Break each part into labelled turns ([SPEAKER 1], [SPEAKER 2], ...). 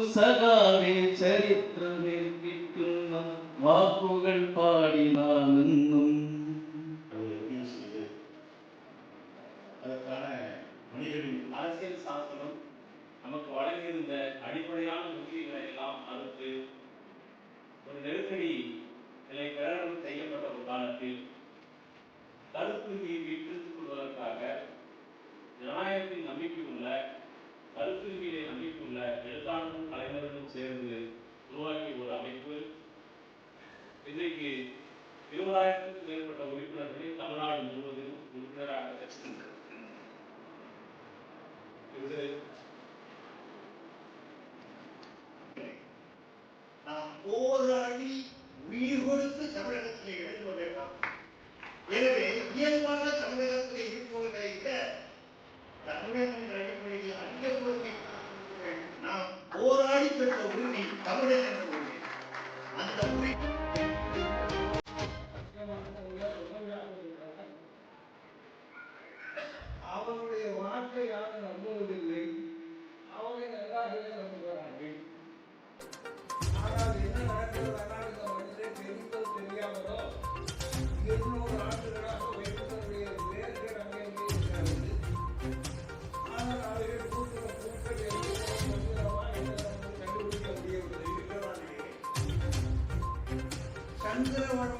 [SPEAKER 1] സഖാവേ ചരിത്രമേൽപ്പിക്കുന്ന വാക്കുകൾ പാടി നാം എന്നും
[SPEAKER 2] அது உறுதி செய்து அதற்கான மனிதனின்
[SPEAKER 3] அரசியல் சாசனம் நமக்கு வழங்கியிருந்த அடிப்படையான உரிமைகளை எல்லாம் மறுத்து ஒரு நெருக்கடி நிலை பிரகடனம் செய்யப்பட்ட ஒரு காலத்தில் கருத்துரிமையை மீட்டெடுத்துக் கொள்வதற்காக ஜனநாயகத்தில் நம்பிக்கையுள்ள கருத்துரிமையிலே நம்பிக்கையுள்ள எழுத்தாளர்களும் அனைவரும் சேர்ந்து உருவாக்கிய ஒரு அமைப்பு. இன்றைக்கு இருபதாயிரத்துக்கும் மேற்பட்ட உறுப்பினர்களை தமிழ்நாடு
[SPEAKER 2] பெற்ற உரிமை தமிழன் என்ற உரிமை அந்த உரிமை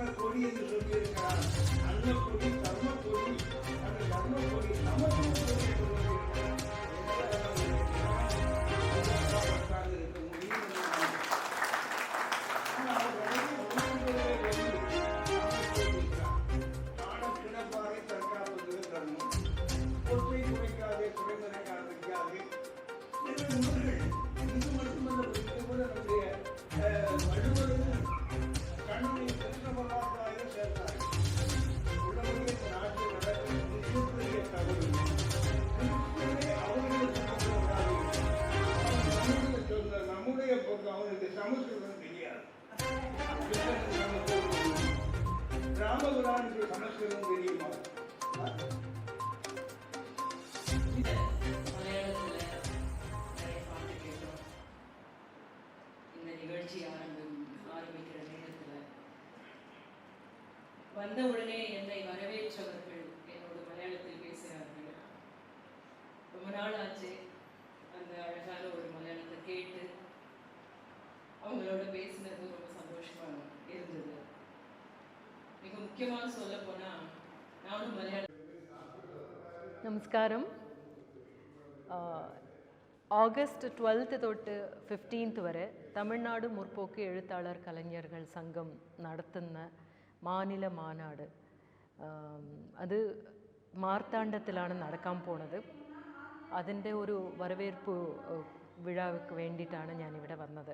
[SPEAKER 4] கொடி என்று சொல்லியிருக்கிறார். அந்த கொடி தர்ம கொடி சமஸ்கிருதம் தெரியாது. ராமபுரானுக்கு சமஸ்கிருதம் தெரியுமா?
[SPEAKER 5] கேட்டோம் இந்த நிகழ்ச்சி ஆரம்பம் ஆரம்பிக்கிற நேரத்தில் வந்த உடனே என்னை வரவேற்றவர்கள் என்னோட மலையாளத்தில் பேசுகிறார்கள் ரொம்ப நாள் ஆச்சு. அந்த அழகான ஒரு மலையாளத்தை கேட்டு அவங்களோட பேசினது ரொம்ப சந்தோஷமாக இருந்தது. மிக முக்கியமாக சொல்ல போனால் நானும் மலையாளம் நமஸ்காரம். ஆகஸ்ட் டுவெல்த்து தொட்டு ஃபிஃப்டீன்த் வரை தமிழ்நாடு முற்போக்கு எழுத்தாளர் கலைஞர்கள் சங்கம் நடத்தின மாநில மாநாடு. അത് മാർത്താണ്ഡത്തിലാണ് നടക്കാൻ പോണത് അതിൻ്റെ ഒരു വരവേൽപ്പ് വിഴാക്ക് വേണ്ടിയിട്ടാണ് ഞാനിവിടെ വന്നത്.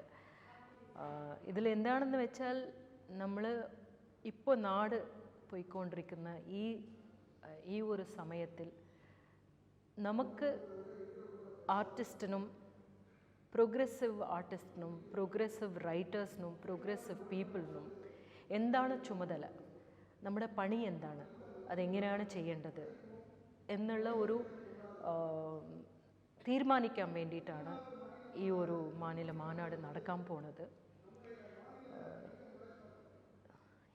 [SPEAKER 5] ഇതിൽ എന്താണെന്ന് വെച്ചാൽ നമ്മൾ ഇപ്പോൾ നാട് പോയിക്കൊണ്ടിരിക്കുന്ന ഈ ഈ ഒരു സമയത്തിൽ നമുക്ക് ആർട്ടിസ്റ്റിനും പ്രോഗ്രസീവ് ആർട്ടിസ്റ്റിനും പ്രോഗ്രസീവ് റൈറ്റേഴ്സിനും പ്രോഗ്രസീവ് പീപ്പിളിനും എന്താണ് ചുമതല? നമ്മുടെ പണി എന്താണ്? അതെങ്ങനെയാണ് ചെയ്യേണ്ടത്? എന്നുള്ള ഒരു തീരുമാനിക്കാൻ വേണ്ടിയിട്ടാണ് ഈ ഒരു മാനില മാനാട് നടക്കാൻ പോണത്.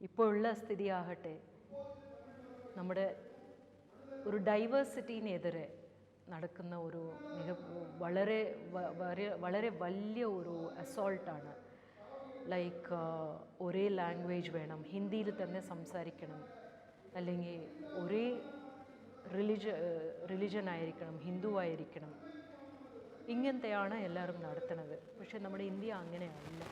[SPEAKER 5] ഇപ്പോൾ ഉള്ള സ്ഥിതിയാകട്ടെ. നമ്മുടെ ഒരു ഡൈവേഴ്സിറ്റീനെതിരെ നടക്കുന്ന ഒരു മിക വളരെ വളരെ വലിയ ഒരു അസോൾട്ടാണ് ലൈക്ക് ഒരേ ലാംഗ്വേജ് വേണം. ഹിന്ദിയിൽ തന്നെ സംസാരിക്കണം. അല്ലെങ്കിൽ ഒരേ റിലിജ റിലിജൻ ആയിരിക്കണം. ഹിന്ദു ആയിരിക്കണം. ഇങ്ങനത്തെയാണ് എല്ലാവരും നടത്തുന്നത്. പക്ഷേ നമ്മുടെ ഇന്ത്യ അങ്ങനെയല്ല.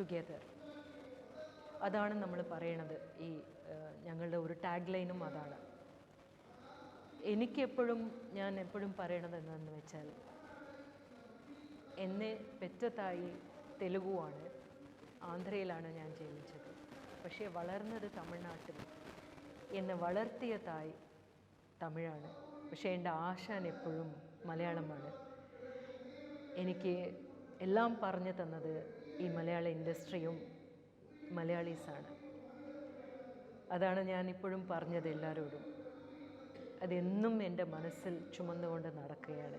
[SPEAKER 5] ടുഗെദർ അതാണ് നമ്മൾ പറയണത്. ഈ ഞങ്ങളുടെ ഒരു ടാഗ് ലൈനും അതാണ്. എനിക്കെപ്പോഴും ഞാൻ എപ്പോഴും പറയണത് എന്താണെന്ന് വെച്ചാൽ എന്നെ പെറ്റത്തായി തെലുഗുവാണ്. ആന്ധ്രയിലാണ് ഞാൻ ജനിച്ചത്. പക്ഷേ വളർന്നത് തമിഴ്നാട്ടിൽ. എന്നെ വളർത്തിയ തായ് തമിഴാണ്. പക്ഷേ എന്റെ ആശാൻ എപ്പോഴും മലയാളമാണ്. എനിക്ക് എല്ലാം പറഞ്ഞു തന്നത് ഈ മലയാള ഇൻഡസ്ട്രിയും മലയാളീസാണ്. അതാണ് ഞാൻ ഇപ്പോഴും പറഞ്ഞത് എല്ലാവരോടും. അതെന്നും എന്റെ മനസ്സിൽ ചുമന്നുകൊണ്ട് നടക്കുകയാണ്